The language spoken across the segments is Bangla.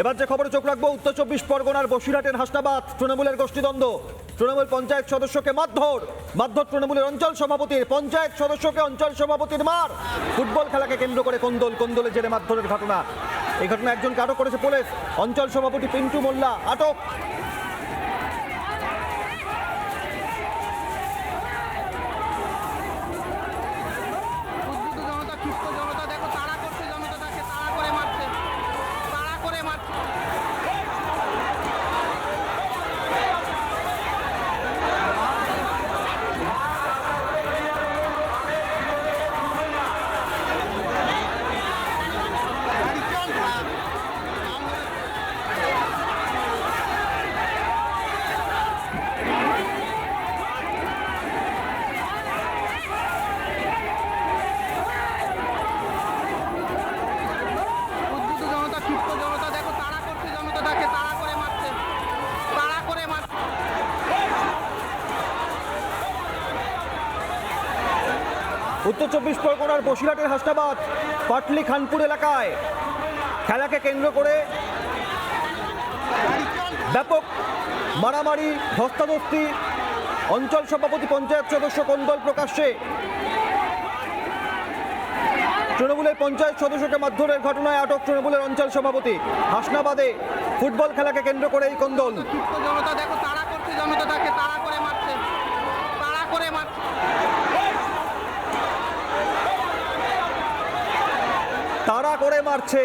এবার যে খবরে চোখ রাখব, উত্তর চব্বিশ পরগনার বসিরহাটের হাসনাবাদ, তৃণমূলের গোষ্ঠীদ্বন্দ্ব। তৃণমূল পঞ্চায়েত সদস্যকে মারধর। মারধর তৃণমূলের অঞ্চল সভাপতির পঞ্চায়েত সদস্যকে অঞ্চল সভাপতির মার। ফুটবল খেলাকে কেন্দ্র করে কোন্দল, কোন্দলে জেলে মারধরের ঘটনা। এই ঘটনা একজনকে আটক করেছে পুলিশ। অঞ্চল সভাপতি পিন্টু মোল্লা, আটক। উত্তর চব্বিশ পরগনার বসিরহাটের হাসনাবাদ, পাটলি খানপুর এলাকায় খেলাকে কেন্দ্র করে ব্যাপক মারামারি, ধস্তাধস্তি, অঞ্চল সভাপতি, পঞ্চায়েত সদস্য কোন্দল প্রকাশ্যে। তৃণমূলের পঞ্চায়েত সদস্যকে মারধরের ঘটনায় আটক তৃণমূলের অঞ্চল সভাপতি। হাসনাবাদে ফুটবল খেলাকে কেন্দ্র করে এই কোন্দল জনতা দেখো তাড়া করছে জনতাটাকে তাড়া করে মারছে তাড়া করে মারছে করে মারছে।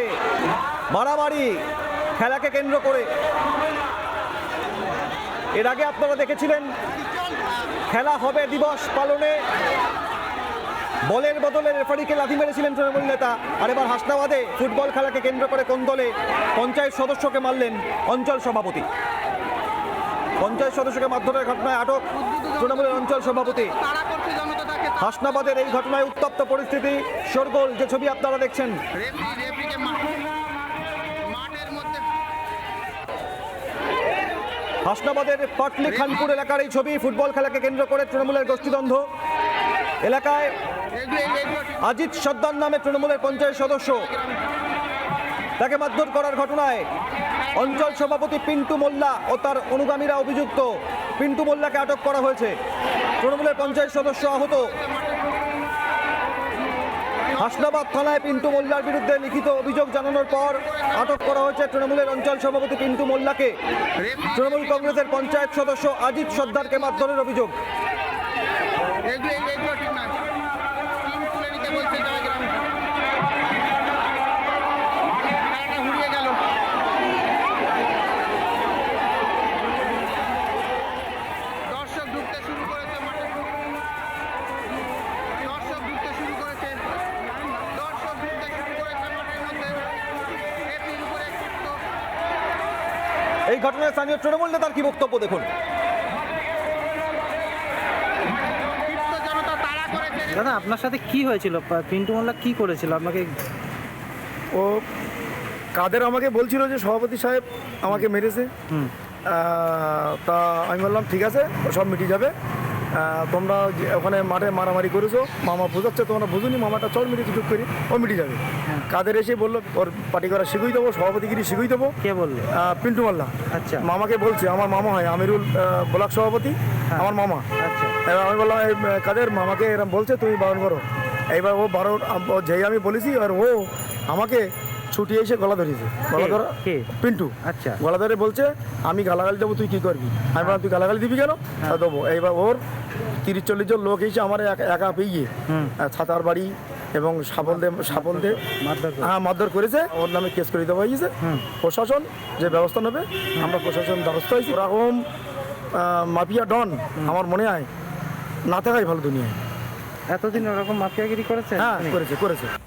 মারামারি খেলাকে কেন্দ্র করে। এর আগে আপনারা দেখেছিলেন, খেলা হবে দিবস পালনে। বলের বদলে রেফারিকে লাথি মেরেছিলেন তৃণমূল নেতা। আর এবার হাসনাবাদে ফুটবল খেলাকে কেন্দ্র করে কোন দলে পঞ্চায়েত সদস্যকে মারলেন অঞ্চল সভাপতি। পঞ্চায়েত সদস্যকে মারধরের ঘটনায় আটক তৃণমূলের অঞ্চল সভাপতি। হাসনাবাদের এই ঘটনায় উত্তপ্ত পরিস্থিতি। শোরগোল যে ছবি আপনারা দেখছেন। হাসনাবাদের পাটলি খানপুর এলাকার এই ছবি। ফুটবল খেলাকে কেন্দ্র করে তৃণমূলের গোষ্ঠীদ্বন্দ্ব। এলাকায় আজিত সর্দার নামে তৃণমূলের পঞ্চায়েত সদস্য। তাকে মারধর করার ঘটনায় অঞ্চল সভাপতি পিন্টু মোল্লা ও তার অনুগামীরা অভিযুক্ত। পিন্টু মোল্লাকে আটক করা হয়েছে। তৃণমূলের পঞ্চায়েত সদস্য আহত। হাসনাবাদ থানায় পিন্টু মোল্লার বিরুদ্ধে লিখিত অভিযোগ জানানোর পর আটক করা হয়েছে তৃণমূলের অঞ্চল সভাপতি পিন্টু মোল্লাকে। তৃণমূল কংগ্রেসের পঞ্চায়েত সদস্য আজিত সর্দারকে মারধরের অভিযোগ। এই ঘটনায় স্থানীয় তৃণমূল নেতার কি বক্তব্য দেখুন? দাদা আপনার সাথে কি হয়েছিল? পিন্টু মোল্লা কি করেছিল? আপনাকে ও কাদের আমাকে বলছিল যে সভাপতি সাহেব আমাকে মেরেছে। হুম। তা আমি বললাম ঠিক আছে ও সব মিটে যাবে। তোমরা ওখানে মাঠে মারামারি করেছ মামা বোঝাচ্ছে তোমরা বুঝুনি মামাটা চল মিটেছি চুপ করি ও মিটে যাবে। কাদের এসে বলল ওর পার্টি করা শিখুই দেবো সভাপতিগিরি শিখুই দেবো। কে বলল? পিন্টু মাল্লা। আচ্ছা। মামাকে বলছে আমার মামা হয় আমিরুল ব্লক সভাপতি আমার মামা। আচ্ছা। এবার আমি বললাম কাদের? মামাকে এরকম বলছে তুমি বারণ করো। এইবার ও বারণ যেই আমি বলেছি আর ও আমাকে ছুটি এসে গলা ধরেছে। গলা? ধরা কে? পিন্টু। আচ্ছা। গলা ধরে বলছে আমি গালাগালি দেবো তুই কি করবি? আমি বললাম তুই গালাগালি দিবি কেন? তা দেবো। এইবার ওর তিরিশ চল্লিশ জন লোক এসে আমার একা- পেয়ে ছাতার বাড়ি এবং সাবল দে হ্যাঁ মারধর করেছে। ওর নামে কেস করে দেওয়া হয়েছে। প্রশাসন যে ব্যবস্থা নেবে আমরা প্রশাসন দ্বারস্থ হয়েছি। ওরকম মাফিয়া ডন আমার মনে হয় না থাকাই ভালো দুনিয়ায়। এতদিন ওরকম মাফিয়াগিরি করেছে হ্যাঁ করেছে করেছে।